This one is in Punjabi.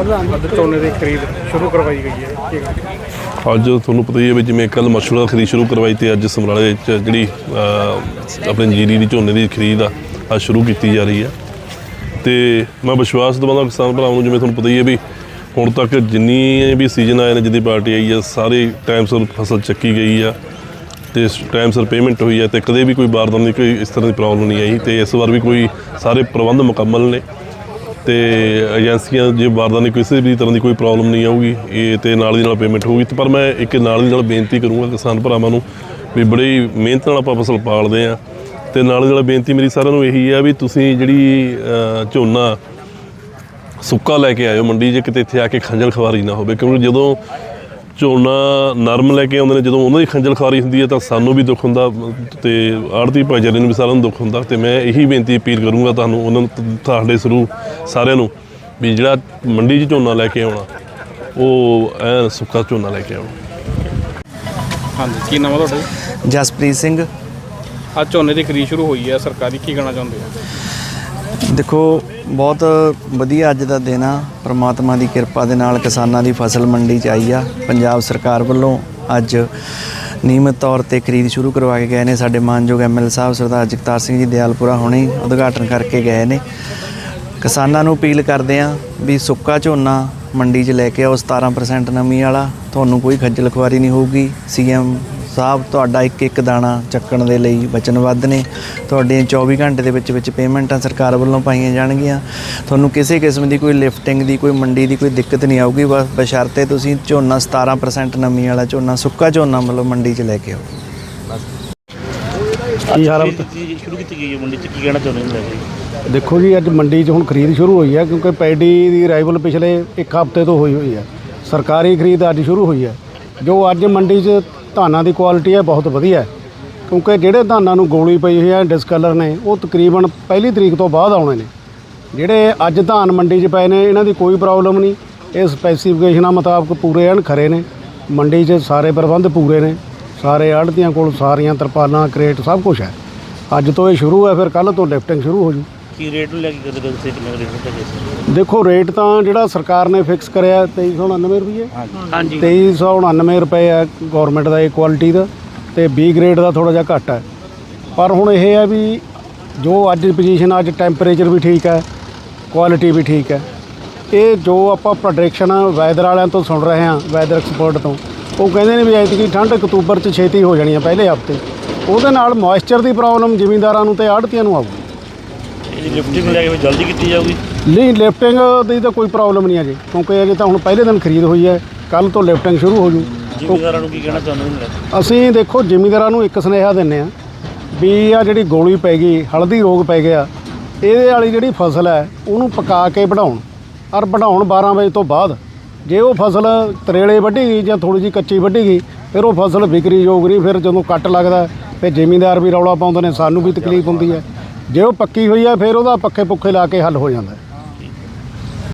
ਅੱਜ ਝੋਨੇ ਦੀ ਖਰੀਦ ਸ਼ੁਰੂ ਕਰਵਾਈ ਗਈ ਹੈ ਕੀ ਗੱਲ? ਅੱਜ ਤੁਹਾਨੂੰ ਪਤਾ ਹੀ ਹੈ ਵੀ ਜਿਵੇਂ ਕੱਲ ਮਸ਼ਹੂਰ ਖਰੀਦ ਸ਼ੁਰੂ ਕਰਵਾਈ ਤੇ ਅੱਜ ਸਮਰਾਲੇ ਵਿੱਚ ਜਿਹੜੀ ਅਹ, ਆਪਣੀ ਜੀਰੀ ਦੀ ਝੋਨੇ ਦੀ ਖਰੀਦ ਆ ਅੱਜ ਸ਼ੁਰੂ ਕੀਤੀ ਜਾ ਰਹੀ ਹੈ ਤੇ ਮੈਂ ਵਿਸ਼ਵਾਸ ਦਿਵਾਉਂਦਾ ਕਿਸਾਨ ਭਰਾਵਾਂ ਨੂੰ ਜਿਵੇਂ ਤੁਹਾਨੂੰ ਪਤਾ ਹੀ ਹੈ ਵੀ ਹੁਣ ਤੱਕ ਜਿੰਨੀ ਵੀ ਸੀਜ਼ਨ ਆਏ ਨੇ ਜਿੱਦੀ ਪਾਰਟੀ ਆਈ ਆ ਸਾਰੇ ਟਾਈਮ ਸਿਰ ਫਸਲ ਚੱਕੀ ਗਈ ਆ ਤੇ ਟਾਈਮ ਸਿਰ ਪੇਮੈਂਟ ਹੋਈ ਹੈ ਤੇ ਕਦੇ ਵੀ ਕੋਈ ਬਾਰਦਾਨ ਦੀ ਕੋਈ ਇਸ ਤਰ੍ਹਾਂ ਦੀ ਪ੍ਰੋਬਲਮ ਨਹੀਂ ਆਈ ਤੇ ਇਸ ਵਾਰ ਵੀ ਕੋਈ ਸਾਰੇ ਪ੍ਰਬੰਧ ਮੁਕੰਮਲ ਨੇ ਤੇ ਏਜੰਸੀਆਂ ਜੇ ਵਾਰਦਾ ਦੀ ਕਿਸੇ ਵੀ ਤਰ੍ਹਾਂ ਦੀ ਕੋਈ ਪ੍ਰੋਬਲਮ ਨਹੀਂ ਆਊਗੀ। ਇਹ ਤੇ ਨਾਲ ਦੀ ਨਾਲ ਪੇਮੈਂਟ ਹੋਊਗੀ। ਤੇ ਪਰ ਮੈਂ ਇੱਕ ਨਾਲ ਦੀ ਨਾਲ ਬੇਨਤੀ ਕਰੂੰਗਾ ਕਿਸਾਨ ਭਰਾਵਾਂ ਨੂੰ ਵੀ ਬੜੀ ਮਿਹਨਤ ਨਾਲ ਆਪਾਂ ਫਸਲ ਪਾਲਦੇ ਆ ਤੇ ਨਾਲ ਦੀ ਨਾਲ ਬੇਨਤੀ ਮੇਰੀ ਸਾਰਿਆਂ ਨੂੰ ਇਹੀ ਆ ਵੀ ਤੁਸੀਂ ਜਿਹੜੀ ਝੋਨਾ ਸੁੱਕਾ ਲੈ ਕੇ ਆਇਓ ਮੰਡੀ 'ਚ, ਕਿਤੇ ਇੱਥੇ ਆ ਕੇ ਖੰਜਲ ਖਵਾਰੀ ਨਾ ਹੋਵੇ। ਕਿਉਂਕਿ ਜਦੋਂ ਝੋਨਾ ਨਰਮ ਲੈ ਕੇ ਆਉਂਦੇ ਨੇ ਜਦੋਂ ਉਹਨਾਂ ਦੀ ਖੰਜਲ ਖਵਾਰੀ ਹੁੰਦੀ ਹੈ ਤਾਂ ਸਾਨੂੰ ਵੀ ਦੁੱਖ ਹੁੰਦਾ ਤੇ ਆੜਤੀ ਭਾਈਚਾਰੇ ਨੂੰ ਵੀ ਸਾਰਿਆਂ ਨੂੰ ਦੁੱਖ ਹੁੰਦਾ ਤੇ ਮੈਂ ਇਹੀ ਬੇਨਤੀ ਅਪੀਲ ਕਰੂੰਗਾ ਤੁਹਾਨੂੰ ਉਹਨਾਂ ਨੂੰ ਤ- ਤੁਹਾਡੇ ਸਰੂ ਸਾਰਿਆਂ ਨੂੰ ਵੀ ਜਿਹੜਾ ਮੰਡੀ 'ਚ ਝੋਨਾ ਲੈ ਕੇ ਆਉਣਾ ਉਹ ਐਨ ਸੁੱਕਾ ਝੋਨਾ ਲੈ ਕੇ ਆਉਣਾ। ਹਾਂਜੀ ਕੀ ਨਾਮ ਹੈ ਤੁਹਾਡਾ ਜਸਪ੍ਰੀਤ ਸਿੰਘ। ਅੱਜ ਝੋਨੇ ਦੀ ਖਰੀਦ ਸ਼ੁਰੂ ਹੋਈ ਹੈ ਸਰਕਾਰੀ ਕੀ ਕਹਿਣਾ ਚਾਹੁੰਦੇ ਹੋ? ਦੇਖੋ, ਬਹੁਤ ਵਧੀਆ ਅੱਜ ਦਾ ਦਿਨ ਆ। ਪ੍ਰਮਾਤਮਾ ਦੀ ਕਿਰਪਾ ਦੇ ਨਾਲ ਕਿਸਾਨਾਂ ਦੀ ਫਸਲ ਮੰਡੀ 'ਚ ਆਈ ਆ। ਪੰਜਾਬ ਸਰਕਾਰ ਵੱਲੋਂ ਅੱਜ ਨਿਯਮਿਤ ਤੌਰ ਤੇ ਖਰੀਦ ਸ਼ੁਰੂ ਕਰਵਾ ਕੇ ਗਏ ਨੇ। ਸਾਡੇ ਮਾਨਯੋਗ ਐਮਐਲ ਸਾਹਿਬ ਸਰਦਾਰ ਜਗਤਾਰ ਸਿੰਘ ਜੀ ਦਿਆਲਪੁਰਾ ਹੁਣੇ ਉਦਘਾਟਨ ਕਰਕੇ ਗਏ ਨੇ। ਕਿਸਾਨਾਂ ਨੂੰ ਅਪੀਲ ਕਰਦੇ ਆ ਵੀ ਸੁੱਕਾ ਝੋਨਾ ਮੰਡੀ 'ਚ ਲੈ ਕੇ ਆਓ। 17% ਨਮੀ ਵਾਲਾ। ਤੁਹਾਨੂੰ ਕੋਈ ਖੱਜਲ ਖੁਆਰੀ ਨਹੀਂ ਹੋਊਗੀ। ਸੀਐਮ ਸਾਹਿਬ ਤੁਹਾਡਾ ਇੱਕ ਇੱਕ ਦਾਣਾ ਚੱਕਣ ਦੇ ਲਈ ਵਚਨਬੱਧ ਨੇ। ਤੁਹਾਡੀਆਂ 24 ਘੰਟੇ ਦੇ ਵਿੱਚ ਵਿੱਚ ਪੇਮੈਂਟਾਂ ਸਰਕਾਰ ਵੱਲੋਂ ਪਾਈਆਂ ਜਾਣਗੀਆਂ। ਤੁਹਾਨੂੰ ਕਿਸੇ ਕਿਸਮ ਦੀ ਕੋਈ ਲਿਫਟਿੰਗ ਦੀ ਕੋਈ ਮੰਡੀ ਦੀ ਕੋਈ ਦਿੱਕਤ ਨਹੀਂ ਆਊਗੀ। ਬਸ ਬਸ਼ਰਤੇ ਤੁਸੀਂ ਝੋਨਾ 17% ਨਮੀ ਵਾਲਾ ਝੋਨਾ ਸੁੱਕਾ ਝੋਨਾ ਮਤਲਬ ਮੰਡੀ 'ਚ ਲੈ ਕੇ ਆਓ। ਕੀ ਹਾਲ ਹੈ ਸ਼ੁਰੂ ਕੀਤੀ ਗਈ ਹੈ ਮੰਡੀ ਚ? ਕੀ ਕਹਿਣਾ ਚਾਹੁੰਦੇ ਹੋ ਲੈ ਕੇ ਦੇਖੋ ਜੀ ਅੱਜ ਮੰਡੀ 'ਚ ਹੁਣ ਖਰੀਦ ਸ਼ੁਰੂ ਹੋਈ ਹੈ ਕਿਉਂਕਿ ਪੈਡੀ ਦੀ ਅਰਾਈਵਲ ਪਿਛਲੇ ਇੱਕ ਹਫ਼ਤੇ ਤੋਂ ਹੋਈ ਹੋਈ ਹੈ। ਸਰਕਾਰੀ ਖਰੀਦ ਅੱਜ ਸ਼ੁਰੂ ਹੋਈ ਹੈ। ਜੋ ਅੱਜ ਮੰਡੀ 'ਚ ਧਾਨਾਂ ਦੀ ਕੁਆਲਿਟੀ ਹੈ ਬਹੁਤ ਵਧੀਆ ਹੈ। ਕਿਉਂਕਿ ਜਿਹੜੇ ਧਾਨਾਂ ਨੂੰ ਗੋਲੀ ਪਈ ਹੋਈ ਹੈ ਡਿਸਕਲਰ ਨੇ, ਉਹ ਤਕਰੀਬਨ ਪਹਿਲੀ ਤਰੀਕ ਤੋਂ ਬਾਅਦ ਆਉਣੇ ਨੇ। ਜਿਹੜੇ ਅੱਜ ਧਾਨ ਮੰਡੀ 'ਚ ਪਏ ਨੇ, ਇਹਨਾਂ ਦੀ ਕੋਈ ਪ੍ਰੋਬਲਮ ਨਹੀਂ। ਇਹ ਸਪੈਸੀਫਿਕੇਸ਼ਨਾਂ ਮੁਤਾਬਕ ਪੂਰੇ ਐਨ ਖਰੇ ਨੇ। ਮੰਡੀ 'ਚ ਸਾਰੇ ਪ੍ਰਬੰਧ ਪੂਰੇ ਨੇ। ਸਾਰੇ ਆੜ੍ਹਤੀਆਂ ਕੋਲ ਸਾਰੀਆਂ ਤਰਪਾਲਾਂ, ਕਰੇਟ ਸਭ ਕੁਝ ਹੈ। ਅੱਜ ਤੋਂ ਇਹ ਸ਼ੁਰੂ ਹੈ, ਫਿਰ ਕੱਲ ਤੋਂ ਲਿਫਟਿੰਗ ਸ਼ੁਰੂ ਹੋ ਜੂ। ਕੀ ਰੇਟ ਨੂੰ ਲੈ ਕੇ ਕਰਦੇ ਤੁਸੀਂ ਕਿੰਨੇ ਰੇਟ ਤੇ ਗਏ ਦੇਖੋ ਰੇਟ ਤਾਂ ਜਿਹੜਾ ਸਰਕਾਰ ਨੇ ਫਿਕਸ ਕਰਿਆ 2399 ਰੁਪਏ ਹਾਂਜੀ। 2399 ਰੁਪਏ ਹੈ ਗਵਰਨਮੈਂਟ ਦਾ ਇਹ ਕੁਆਲਿਟੀ ਦਾ ਤੇ B ਗ੍ਰੇਡ ਦਾ ਥੋੜਾ ਜਿਹਾ ਘੱਟ ਹੈ ਪਰ ਹੁਣ ਇਹ ਹੈ ਵੀ ਜੋ ਅੱਜ ਪੋਜੀਸ਼ਨ ਅੱਜ ਟੈਂਪਰੇਚਰ ਵੀ ਠੀਕ ਹੈ ਕੁਆਲਿਟੀ ਵੀ ਠੀਕ ਹੈ ਇਹ ਜੋ ਆਪਾਂ ਪ੍ਰੋਡਕਸ਼ਨ ਵੈਦਰ ਵਾਲਿਆਂ ਤੋਂ ਸੁਣ ਰਹੇ ਹਾਂ ਵੈਦਰ ਐਕਸਪਰਟ ਤੋਂ ਉਹ ਕਹਿੰਦੇ ਨੇ ਵੀ ਐਤਕੀ ਠੰਡ ਅਕਤੂਬਰ ਚ ਛੇਤੀ ਹੋ ਜਾਣੀ ਹੈ ਪਹਿਲੇ ਹਫ਼ਤੇ। ਉਹਦੇ ਨਾਲ ਮੋਇਸਚਰ ਦੀ ਪ੍ਰੋਬਲਮ ਜ਼ਿਮੀਂਦਾਰਾਂ ਨੂੰ ਤੇ ਆੜ੍ਹਤੀਆਂ ਨੂੰ ਆਊਗੀ। ਇਹਦੀ ਲਿਫਟਿੰਗ ਨੂੰ ਲੈ ਕੇ ਵੀ ਜਲਦੀ ਕੀਤੀ ਜਾਊਗੀ? ਨਹੀਂ ਲਿਫਟਿੰਗ ਦੀ ਤਾਂ ਕੋਈ ਪ੍ਰੋਬਲਮ ਨਹੀਂ ਅਜੇ ਕਿਉਂਕਿ ਅਜੇ ਤਾਂ ਹੁਣ ਪਹਿਲੇ ਦਿਨ ਖਰੀਦ ਹੋਈ ਹੈ ਕੱਲ ਤੋਂ ਲਿਫਟਿੰਗ ਸ਼ੁਰੂ ਹੋ ਜੂ। ਜ਼ਿਮੀਦਾਰਾਂ ਨੂੰ ਕੀ ਕਹਿਣਾ ਚਾਹੁੰਦੇ ਹੋ ਅਸੀਂ ਦੇਖੋ ਜ਼ਿਮੀਂਦਾਰਾਂ ਨੂੰ ਇੱਕ ਸੁਨੇਹਾ ਦਿੰਨੇ ਆ ਵੀ ਆ ਜਿਹੜੀ ਗੋਲੀ ਪੈ ਗਈ ਹਲਦੀ ਰੋਗ ਪੈ ਗਿਆ ਇਹਦੇ ਵਾਲੀ ਜਿਹੜੀ ਫਸਲ ਹੈ ਉਹਨੂੰ ਪਕਾ ਕੇ ਵਧਾਉਣ ਔਰ ਵਧਾਉਣ 12 ਵਜੇ ਤੋਂ ਬਾਅਦ ਜੇ ਉਹ ਫਸਲ ਤਰੇਲੇ ਵੱਢੀ ਗਈ ਜਾਂ ਥੋੜੀ ਜਿਹੀ ਕੱਚੀ ਵੱਢੀ ਗਈ ਫਿਰ ਉਹ ਫਸਲ ਵਿਕਰੀ ਯੋਗ ਨਹੀਂ ਫਿਰ ਜਦੋਂ ਕੱਟ ਲੱਗਦਾ ਫਿਰ ਜ਼ਿਮੀਂਦਾਰ ਵੀ ਰੌਲਾ ਪਾਉਂਦੇ ਨੇ ਸਾਨੂੰ ਵੀ ਤਕਲੀਫ ਹੁੰਦੀ ਹੈ। ਜੇ ਉਹ ਪੱਕੀ ਹੋਈ ਹੈ ਫਿਰ ਉਹਦਾ ਪੱਖੇ ਪੁੱਖੇ ਲਾ ਕੇ ਹੱਲ ਹੋ ਜਾਂਦਾ ਹੈ।